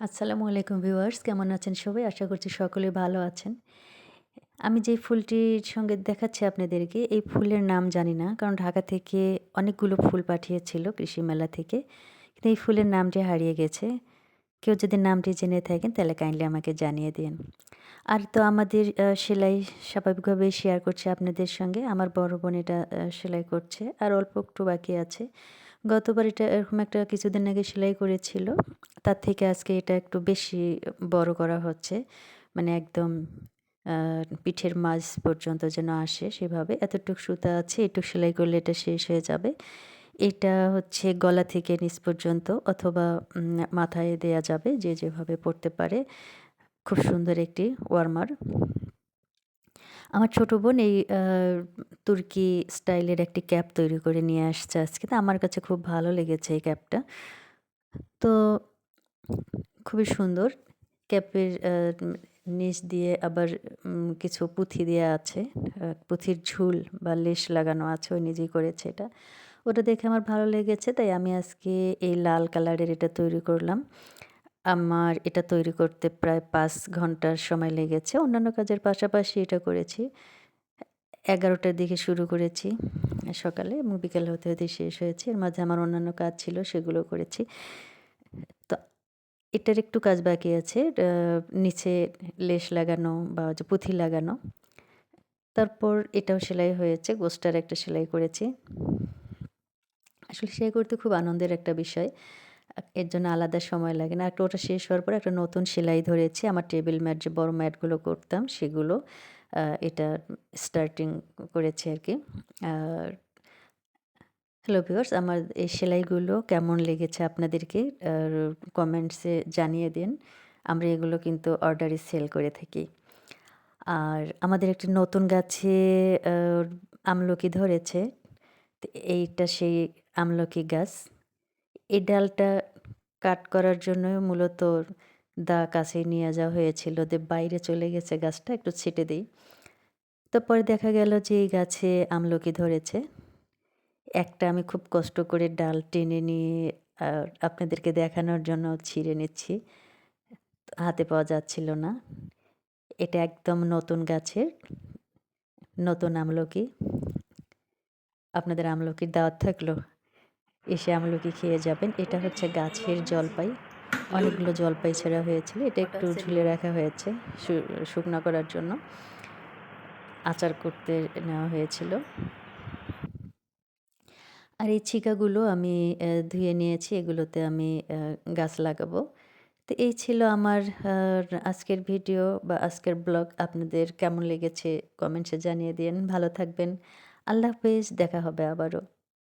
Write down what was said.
আসসালামু আলাইকুম ভিউয়ার্স, কেমন আছেন সবাই? আশা করছি সকলে ভালো আছেন। আমি যেই ফুলটির সঙ্গে দেখাচ্ছি আপনাদেরকে, এই ফুলের নাম জানি না। কারণ ঢাকা থেকে অনেকগুলো ফুল পাঠিয়েছিল কৃষি মেলা থেকে। কিন্তু এই ফুলের নামটি হারিয়ে গেছে। কেউ যদি নামটি জেনে থাকেন, তাহলে কাইন্ডলি আমাকে জানিয়ে দিন। আর তো আমাদের সেলাই স্বাভাবিকভাবেই শেয়ার করছি আপনাদের সঙ্গে। আমার বড় বোন এটা সেলাই করছে। আর অল্প একটু বাকি আছে। গতবার এটা এরকম একটা কিছুদিন আগে সেলাই করেছিল। তার থেকে আজকে এটা একটু বেশি বড় করা হচ্ছে। মানে একদম পিঠের মাঝ পর্যন্ত যেন আসে সেভাবে। এতটুক সুতা আছে, এটুক সেলাই করলে এটা শেষ হয়ে যাবে। এটা হচ্ছে গলা থেকে নিচ পর্যন্ত অথবা মাথায় দেয়া যাবে যে যেভাবে পড়তে পারে। খুব সুন্দর একটি ওয়ার্মার। আমার ছোট বোন এই তুর্কি স্টাইলের একটি ক্যাপ তৈরি করে নিয়ে আসছে আজকে। তো আমার কাছে খুব ভালো লেগেছে এই ক্যাপটা। তো খুবই সুন্দর। ক্যাপের নিচ দিয়ে আবার কিছু পুঁথি দেওয়া আছে। পুঁথির ঝুল বা লেস লাগানো আছে। ও নিজেই করেছে এটা। ওটা দেখে আমার ভালো লেগেছে তাই আমি আজকে এই লাল কালারের এটা তৈরি করলাম। আমার এটা তৈরি করতে প্রায় পাঁচ ঘণ্টার সময় লেগেছে। অন্যান্য কাজের পাশাপাশি এটা করেছি। এগারোটার দিকে শুরু করেছি সকালে এবং বিকেল হতে, হতে শেষ হয়েছে। এর মাঝে আমার অন্যান্য কাজ ছিল সেগুলো করেছি। এটার একটু কাজ বাকি আছে। নিচে লেশ লাগানো বা যে পুঁথি লাগানো। তারপর এটাও সেলাই হয়েছে। গোস্টার একটা সেলাই করেছি। আসলে সেলাই করতে খুব আনন্দের একটা বিষয়। এর জন্য আলাদা সময় লাগে না। একটা ওটা শেষ হওয়ার পরে একটা নতুন সেলাই ধরেছি। আমার টেবিল ম্যাট, যে বড় ম্যাটগুলো করতাম সেগুলো এটা স্টার্টিং করেছে আর কি আর হ্যালো ভিউয়ার্স আমার এই সেলাইগুলো কেমন লেগেছে আপনাদেরকে কমেন্টসে জানিয়ে দিন। আমরা এগুলো কিন্তু অর্ডারে সেল করে থাকি। আর আমাদের একটি নতুন গাছে আমলকি ধরেছে। এইটা সেই আমলকি গাছ। এই ডালটা কাট করার জন্য মূলত দা কাছে নিয়ে যাওয়া হয়েছিল। যে বাইরে চলে গেছে গাছটা, একটু ছেঁটে দিই তারপরে দেখা গেল যে এই গাছে আমলকি ধরেছে। একটা আমি খুব কষ্ট করে ডাল টেনে নিয়ে আপনাদেরকে দেখানোর জন্য ছিঁড়ে নিচ্ছি। হাতে পাওয়া যাচ্ছিল না। এটা একদম নতুন গাছের নতুন আমলকি। আপনাদের আমলকির দাওয়াত থাকল। এসে আমলকি খেয়ে যাবেন। এটা হচ্ছে গাছের জলপাই। অনেকগুলো জলপাই ছেঁড়া হয়েছিল। এটা একটু ঝুলে রাখা হয়েছে শুকনা করার জন্য। আচার করতে নেওয়া হয়েছিল। আর এই ছিকাগুলো আমি ধুয়ে নিয়েছি। এগুলোতে আমি গাছ লাগাবো। তো এই ছিল আমার আজকের ভিডিও বা আজকের ব্লগ। আপনাদের কেমন লেগেছে কমেন্টসে জানিয়ে দিন ভালো থাকবেন। আল্লাহ হাফেজ। দেখা হবে আবারও।